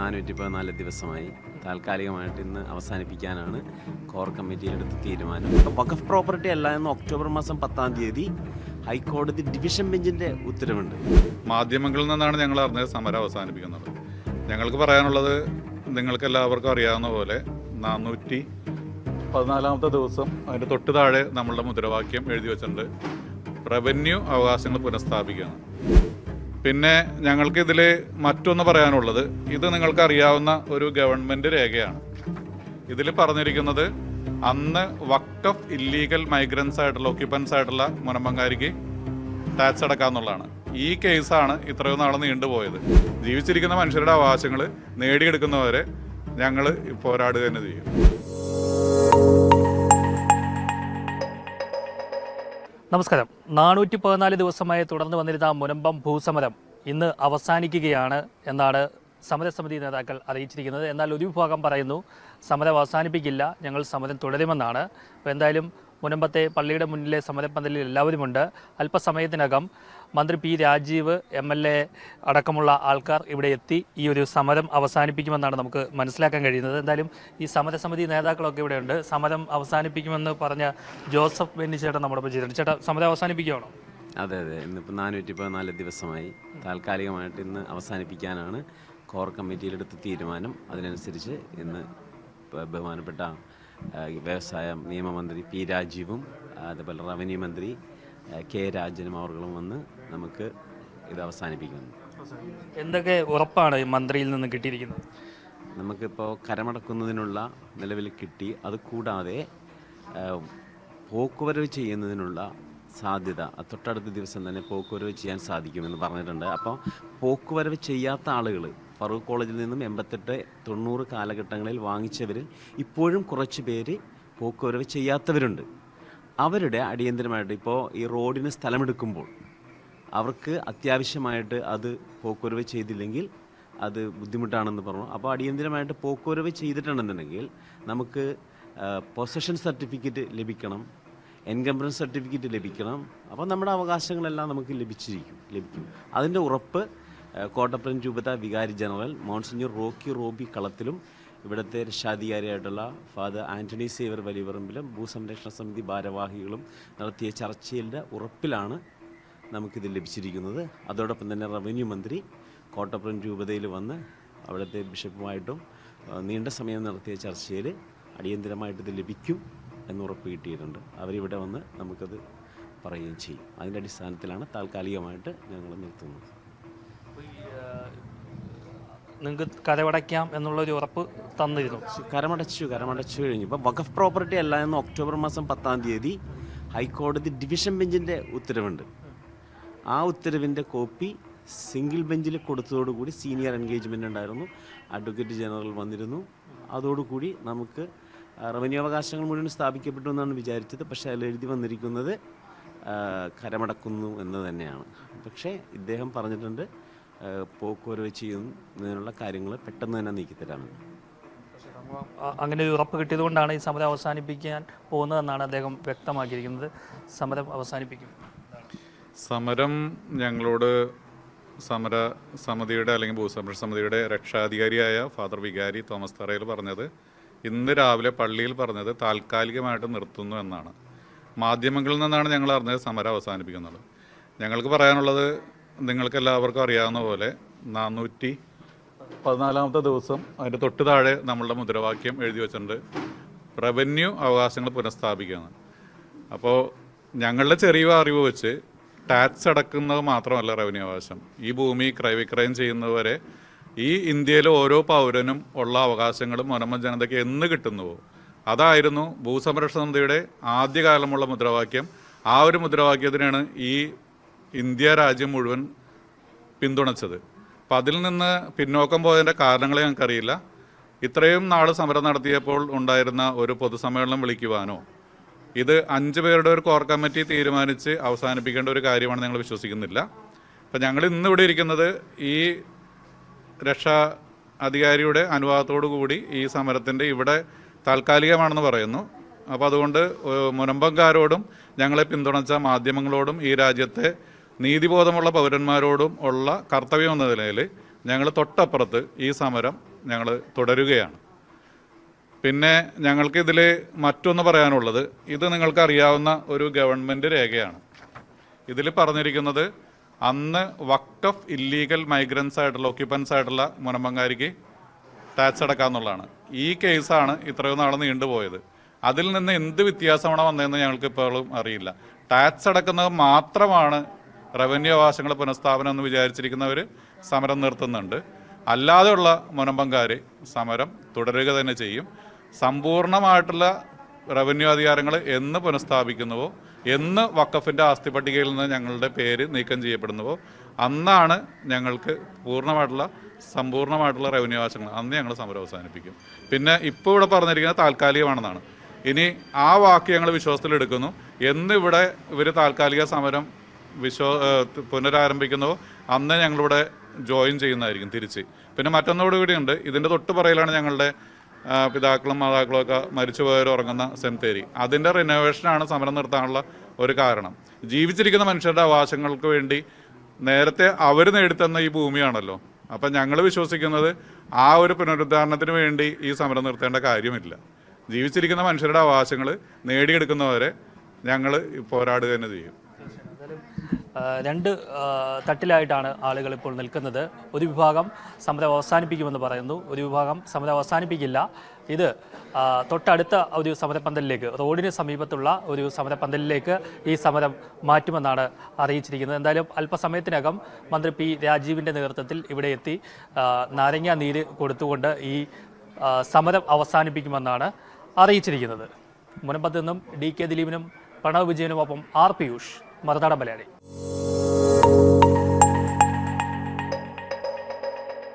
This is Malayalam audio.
നാനൂറ്റി പതിനാല് ദിവസമായി താൽക്കാലികമായിട്ട് ഇന്ന് അവസാനിപ്പിക്കാനാണ് കോർ കമ്മിറ്റിയിലെടുത്ത തീരുമാനം. വഖഫ് പ്രോപ്പർട്ടി അല്ല എന്ന് ഒക്ടോബർ മാസം പത്താം തീയതി ഹൈക്കോടതി ഡിവിഷൻ ബെഞ്ചിന്റെ ഉത്തരവുണ്ട്. മാധ്യമങ്ങളിൽ നിന്നാണ് ഞങ്ങൾ അറിഞ്ഞത് സമരം അവസാനിപ്പിക്കുന്നത്. ഞങ്ങൾക്ക് പറയാനുള്ളത് നിങ്ങൾക്ക് എല്ലാവർക്കും അറിയാവുന്ന പോലെ നാനൂറ്റി പതിനാലാമത്തെ ദിവസം അതിന്റെ തൊട്ട് താഴെ നമ്മളുടെ മുദ്രാവാക്യം എഴുതി വെച്ചിട്ടുണ്ട്. റവന്യൂ അവകാശങ്ങൾ പുനഃസ്ഥാപിക്കുകയാണ് പിന്നെ ഞങ്ങൾക്ക് ഇതിൽ മറ്റൊന്ന് പറയാനുള്ളത്. ഇത് നിങ്ങൾക്ക് അറിയാവുന്ന ഒരു ഗവൺമെന്റ് രേഖയാണ്. ഇതിൽ പറഞ്ഞിരിക്കുന്നത് അന്ന് വക്കഫ് ഇല്ലീഗൽ മൈഗ്രൻസ് ആയിട്ടുള്ള ഒക്യുപ്പൻസ് ആയിട്ടുള്ള മുനമ്പങ്കാരിക്ക് ടാക്സ് അടക്കാന്നുള്ളതാണ് ഈ കേസാണ് ഇത്രയും നാൾ നീണ്ടുപോയത് ജീവിച്ചിരിക്കുന്ന മനുഷ്യരുടെ അവകാശങ്ങൾ നേടിയെടുക്കുന്നവരെ ഞങ്ങൾ പോരാടുക തന്നെ ചെയ്യും. നമസ്കാരം. നാനൂറ്റി പതിനാല് ദിവസമായി തുടർന്ന് വന്നിരുന്ന മുനമ്പം ഭൂസമരം ഇന്ന് അവസാനിക്കുകയാണ് എന്നാണ് സമരസമിതി നേതാക്കൾ അറിയിച്ചിരിക്കുന്നത്. എന്നാൽ ഒരു വിഭാഗം പറയുന്നു സമരം അവസാനിപ്പിക്കില്ല ഞങ്ങൾ സമരം തുടരുമെന്നാണ്. അപ്പോൾ എന്തായാലും മുനമ്പത്തെ പള്ളിയുടെ മുന്നിലെ സമരപ്പന്തലിൽ എല്ലാവരുമുണ്ട്. അല്പസമയത്തിനകം മന്ത്രി P Rajeev M L A അടക്കമുള്ള ആൾക്കാർ ഇവിടെ എത്തി ഈ ഒരു സമരം അവസാനിപ്പിക്കുമെന്നാണ് നമുക്ക് മനസ്സിലാക്കാൻ കഴിയുന്നത്. എന്തായാലും ഈ സമരസമിതി നേതാക്കളൊക്കെ ഇവിടെയുണ്ട്. സമരം അവസാനിപ്പിക്കുമെന്ന് പറഞ്ഞ ജോസഫ് ബെന്നിച്ചേട്ടൻ നമ്മുടെ ഒപ്പം ചെയ്തിട്ടുണ്ട്. ചേട്ടാ സമരം അവസാനിപ്പിക്കുകയാണോ അതെ അതെ. ഇന്നിപ്പോൾ നാനൂറ്റി പതിനാല് ദിവസമായി. താൽക്കാലികമായിട്ട് ഇന്ന് അവസാനിപ്പിക്കാനാണ് കോർ കമ്മിറ്റിയിലെടുത്ത തീരുമാനം. അതിനനുസരിച്ച് ഇന്ന് ബഹുമാനപ്പെട്ട വ്യവസായ നിയമമന്ത്രി പി രാജീവും അതുപോലെ റവന്യൂ മന്ത്രി കെ രാജനും അവർകളും വന്ന് നമുക്ക് ഇത് അവസാനിപ്പിക്കുന്നു. എന്തൊക്കെ ഉറപ്പാണ് മന്ത്രിയിൽ നിന്ന് കിട്ടിയിരിക്കുന്നത്? നമുക്കിപ്പോൾ കരമടക്കുന്നതിനുള്ള നിലവിൽ കിട്ടി. അത് കൂടാതെ പോക്കുവരവ് ചെയ്യുന്നതിനുള്ള സാധ്യത. തൊട്ടടുത്ത ദിവസം തന്നെ പോക്കുവരവ് ചെയ്യാൻ സാധിക്കുമെന്ന് പറഞ്ഞിട്ടുണ്ട്. അപ്പോൾ പോക്കുവരവ് ചെയ്യാത്ത ആളുകൾ ഫറൂഖ് കോളേജിൽ നിന്നും എൺപത്തെട്ട് തൊണ്ണൂറ് കാലഘട്ടങ്ങളിൽ വാങ്ങിച്ചവരിൽ ഇപ്പോഴും കുറച്ച് പേര് പോക്കുവരവ് ചെയ്യാത്തവരുണ്ട്. അവരുടെ അടിയന്തരമായിട്ട് ഇപ്പോൾ ഈ റോഡിന് സ്ഥലമെടുക്കുമ്പോൾ അവർക്ക് അത്യാവശ്യമായിട്ട് അത് പോക്കുവരവ് ചെയ്തില്ലെങ്കിൽ അത് ബുദ്ധിമുട്ടാണെന്ന് പറഞ്ഞു. അപ്പോൾ അടിയന്തരമായിട്ട് പോക്കുവരവ് ചെയ്തിട്ടുണ്ടെന്നുണ്ടെങ്കിൽ നമുക്ക് പൊസഷൻ സർട്ടിഫിക്കറ്റ് ലഭിക്കണം എൻകംബറൻസ് സർട്ടിഫിക്കറ്റ് ലഭിക്കണം. അപ്പോൾ നമ്മുടെ അവകാശങ്ങളെല്ലാം നമുക്ക് ലഭിച്ചിരിക്കും ലഭിക്കും. അതിന്റെ ഉറപ്പ് കോട്ടപ്പുറം രൂപത വികാരി ജനറൽ മോൺസിഞ്ഞൂർ റോക്കി റോബി കളത്തിലും ഇവിടുത്തെ രക്ഷാധികാരിയായിട്ടുള്ള ഫാദർ ആന്റണി സേവർ വലിയപറമ്പിലും ഭൂസംരക്ഷണ സമിതി ഭാരവാഹികളും നടത്തിയ ചർച്ചയുടെ ഉറപ്പിലാണ് നമുക്കിത് ലഭിച്ചിരിക്കുന്നത്. അതോടൊപ്പം തന്നെ റവന്യൂ മന്ത്രി കോട്ടപ്പുറം രൂപതയിൽ വന്ന് അവിടുത്തെ ബിഷപ്പുമായിട്ടും നീണ്ട സമയം നടത്തിയ ചർച്ചയിൽ അടിയന്തിരമായിട്ട് ഇത് ലഭിക്കും എന്ന് ഉറപ്പ് കിട്ടിയിട്ടുണ്ട്. അവരിവിടെ വന്ന് നമുക്കത് പറയുകയും ചെയ്യും. അതിന്റെ അടിസ്ഥാനത്തിലാണ് താൽക്കാലികമായിട്ട് ഞങ്ങൾ നിർത്തുന്നത്. നിങ്ങൾക്ക് എന്നുള്ള ഒരു ഉറപ്പ് തന്നിരുന്നു. കരമടച്ചു കരമടച്ചു കഴിഞ്ഞു. ഇപ്പോൾ വഖഫ് പ്രോപ്പർട്ടി അല്ല എന്ന് ഒക്ടോബർ മാസം പത്താം തീയതി ഹൈക്കോടതി ഡിവിഷൻ ബെഞ്ചിന്റെ ഉത്തരവുണ്ട്. ആ ഉത്തരവിന്റെ കോപ്പി സിംഗിൾ ബെഞ്ചിൽ കൊടുത്തതോടുകൂടി സീനിയർ എൻഗേജ്മെന്റ് ഉണ്ടായിരുന്നു. അഡ്വക്കേറ്റ് ജനറൽ വന്നിരുന്നു. അതോടുകൂടി നമുക്ക് റവന്യൂ അവകാശങ്ങൾ മുഴുവൻ സ്ഥാപിക്കപ്പെട്ടു എന്നാണ് വിചാരിച്ചത്. പക്ഷേ അതിൽ എഴുതി വന്നിരിക്കുന്നത് കരമടക്കുന്നു എന്ന് തന്നെയാണ്. പക്ഷേ ഇദ്ദേഹം പറഞ്ഞിട്ടുണ്ട് പോക്കുവരവ് ചെയ്യുന്നതിനുള്ള കാര്യങ്ങൾ പെട്ടെന്ന് തന്നെ നീക്കിത്തരാണ് അങ്ങനെ ഒരു ഉറപ്പ് കിട്ടിയതുകൊണ്ടാണ് ഈ സമരം അവസാനിപ്പിക്കാൻ പോകുന്നതെന്നാണ് അദ്ദേഹം വ്യക്തമാക്കിയിരിക്കുന്നത്. സമരം അവസാനിപ്പിക്കും. സമരം ഞങ്ങളോട് സമര സമിതിയുടെ അല്ലെങ്കിൽ ഭൂസംരക്ഷ സമിതിയുടെ രക്ഷാധികാരിയായ ഫാദർ വികാരി തോമസ് തറയിൽ പറഞ്ഞത് ഇന്ന് രാവിലെ പള്ളിയിൽ പറഞ്ഞത് താൽക്കാലികമായിട്ട് നിർത്തുന്നു എന്നാണ്. മാധ്യമങ്ങളിൽ നിന്നാണ് ഞങ്ങൾ അറിഞ്ഞത് സമരം അവസാനിപ്പിക്കുന്നത്. ഞങ്ങൾക്ക് പറയാനുള്ളത് നിങ്ങൾക്ക് എല്ലാവർക്കും അറിയാവുന്ന പോലെ നാനൂറ്റി പതിനാലാമത്തെ ദിവസം അതിന്റെ തൊട്ട് താഴെ നമ്മളുടെ മുദ്രാവാക്യം എഴുതി വെച്ചിട്ടുണ്ട്. റവന്യൂ അവകാശങ്ങൾ പുനഃസ്ഥാപിക്കുകയാണ്. അപ്പോൾ ഞങ്ങളുടെ ചെറിയ അറിവ് വെച്ച് ടാക്സ് അടക്കുന്നത് മാത്രമല്ല റവന്യൂ അവകാശം. ഈ ഭൂമി ക്രയവിക്രയം ചെയ്യുന്നവരെ ഈ ഇന്ത്യയിലെ ഓരോ പൗരനും ഉള്ള അവകാശങ്ങളും മനോമ ജനതയ്ക്ക് എന്ന് കിട്ടുന്നുവോ? അതായിരുന്നു ഭൂസംരക്ഷണ സമിതിയുടെ ആദ്യകാലമുള്ള മുദ്രാവാക്യം. ആ ഒരു മുദ്രാവാക്യത്തിനാണ് ഈ ഇന്ത്യ രാജ്യം മുഴുവൻ പിന്തുണച്ചത്. അപ്പം അതിൽ നിന്ന് പിന്നോക്കം പോയതിന്റെ കാരണങ്ങളെ ഞങ്ങൾക്കറിയില്ല. ഇത്രയും നാൾ സമരം നടത്തിയപ്പോൾ ഉണ്ടായിരുന്ന ഒരു പൊതുസമ്മേളനം വിളിക്കുവാനോ ഇത് അഞ്ച് പേരുടെ ഒരു കോർ കമ്മിറ്റി തീരുമാനിച്ച് അവസാനിപ്പിക്കേണ്ട ഒരു കാര്യമാണ് ഞങ്ങൾ വിശ്വസിക്കുന്നില്ല. അപ്പം ഞങ്ങൾ ഇന്ന് ഇവിടെ ഇരിക്കുന്നത് ഈ രക്ഷാ അധികാരിയുടെ അനുവാദത്തോടു കൂടി ഈ സമരത്തിന്റെ ഇവിടെ താൽക്കാലികമാണെന്ന് പറയുന്നു. അപ്പോൾ അതുകൊണ്ട് മുനമ്പങ്കാരോടും ഞങ്ങളെ പിന്തുണച്ച മാധ്യമങ്ങളോടും ഈ രാജ്യത്തെ നീതിബോധമുള്ള പൗരന്മാരോടും ഉള്ള കർത്തവ്യം എന്ന നിലയിൽ ഞങ്ങൾ തൊട്ടപ്പുറത്ത് ഈ സമരം ഞങ്ങൾ തുടരുകയാണ്. പിന്നെ ഞങ്ങൾക്കിതിൽ മറ്റൊന്ന് പറയാനുള്ളത് ഇത് നിങ്ങൾക്കറിയാവുന്ന ഒരു ഗവൺമെന്റ് രേഖയാണ്. ഇതിൽ പറഞ്ഞിരിക്കുന്നത് അന്ന് വക്കഫ് ഇല്ലീഗൽ മൈഗ്രൻസ് ആയിട്ടുള്ള ഒക്യുപ്പൻസ് ആയിട്ടുള്ള മുനമ്പങ്കാരിക്ക് ടാക്സ് അടക്കാന്നുള്ളതാണ് ഈ കേസാണ് ഇത്രയും നാൾ നീണ്ടുപോയത്. അതിൽ നിന്ന് എന്ത് വ്യത്യാസമാണ് വന്നതെന്ന് ഞങ്ങൾക്ക് ഇപ്പോഴും അറിയില്ല. ടാക്സ് അടക്കുന്നത് മാത്രമാണ് റവന്യൂ അവകാശങ്ങൾ പുനഃസ്ഥാപനം എന്ന് വിചാരിച്ചിരിക്കുന്നവർ സമരം നിർത്തുന്നുണ്ട്. അല്ലാതെയുള്ള മുനമ്പങ്കാർ സമരം തുടരുക തന്നെ ചെയ്യും. സമ്പൂർണമായിട്ടുള്ള റവന്യൂ അധികാരങ്ങൾ എന്ന് പുനഃസ്ഥാപിക്കുന്നുവോ എന്ന് വക്കഫിന്റെ ആസ്തി പട്ടികയിൽ നിന്ന് ഞങ്ങളുടെ പേര് നീക്കം ചെയ്യപ്പെടുന്നുവോ അന്നാണ് ഞങ്ങൾക്ക് പൂർണമായിട്ടുള്ള സമ്പൂർണമായിട്ടുള്ള റവന്യൂ അവകാശങ്ങൾ അന്ന് ഞങ്ങൾ സമരം അവസാനിപ്പിക്കും. പിന്നെ ഇപ്പോൾ ഇവിടെ പറഞ്ഞിരിക്കുന്നത് താൽക്കാലികമാണെന്നാണ്. ഇനി ആ വാക്ക് ഞങ്ങൾ വിശ്വാസത്തിലെടുക്കുന്നു. എന്നിവിടെ ഇവർ താൽക്കാലിക സമരം വിശ്വ പുനരാരംഭിക്കുന്നതോ അന്ന് ഞങ്ങളിവിടെ ജോയിൻ ചെയ്യുന്നതായിരിക്കും തിരിച്ച്. പിന്നെ മറ്റൊന്നുകൂടി കൂടിയുണ്ട്. ഇതിന്റെ തൊട്ട് പറയലാണ് ഞങ്ങളുടെ പിതാക്കളും മാതാക്കളും ഒക്കെ മരിച്ചുപോയവർ ഉറങ്ങുന്ന സെമിത്തേരി. അതിന്റെ റിനോവേഷനാണ് സമരം നിർത്താനുള്ള ഒരു കാരണം. ജീവിച്ചിരിക്കുന്ന മനുഷ്യരുടെ അവകാശങ്ങൾക്ക് വേണ്ടി നേരത്തെ അവർ നേടിത്തന്ന ഈ ഭൂമിയാണല്ലോ. അപ്പം ഞങ്ങൾ വിശ്വസിക്കുന്നത് ആ ഒരു പുനരുദ്ധാരണത്തിന് വേണ്ടി ഈ സമരം നിർത്തേണ്ട കാര്യമില്ല. ജീവിച്ചിരിക്കുന്ന മനുഷ്യരുടെ അവകാശങ്ങൾ നേടിയെടുക്കുന്നവരെ ഞങ്ങൾ പോരാടുക തന്നെ ചെയ്യും. രണ്ട് തട്ടിലായിട്ടാണ് ആളുകൾ ഇപ്പോൾ നിൽക്കുന്നത്. ഒരു വിഭാഗം സമരം അവസാനിപ്പിക്കുമെന്ന് പറയുന്നു. ഒരു വിഭാഗം സമരം അവസാനിപ്പിക്കില്ല. ഇത് തൊട്ടടുത്ത ഒരു സമരപ്പന്തലിലേക്ക് റോഡിന് സമീപത്തുള്ള ഒരു സമരപ്പന്തലിലേക്ക് ഈ സമരം മാറ്റുമെന്നാണ് അറിയിച്ചിരിക്കുന്നത്. എന്തായാലും അല്പസമയത്തിനകം മന്ത്രി പി രാജീവിന്റെ നേതൃത്വത്തിൽ ഇവിടെ എത്തി നാരങ്ങ നീര് കൊടുത്തുകൊണ്ട് ഈ സമരം അവസാനിപ്പിക്കുമെന്നാണ് അറിയിച്ചിരിക്കുന്നത്. മുനമ്പത്ത് നിന്നും ഡി കെ ദിലീപിനും പ്രണവ് വിജയനുമൊപ്പം ആർ പിയൂഷ് മറുനാടൻ മലയാളി.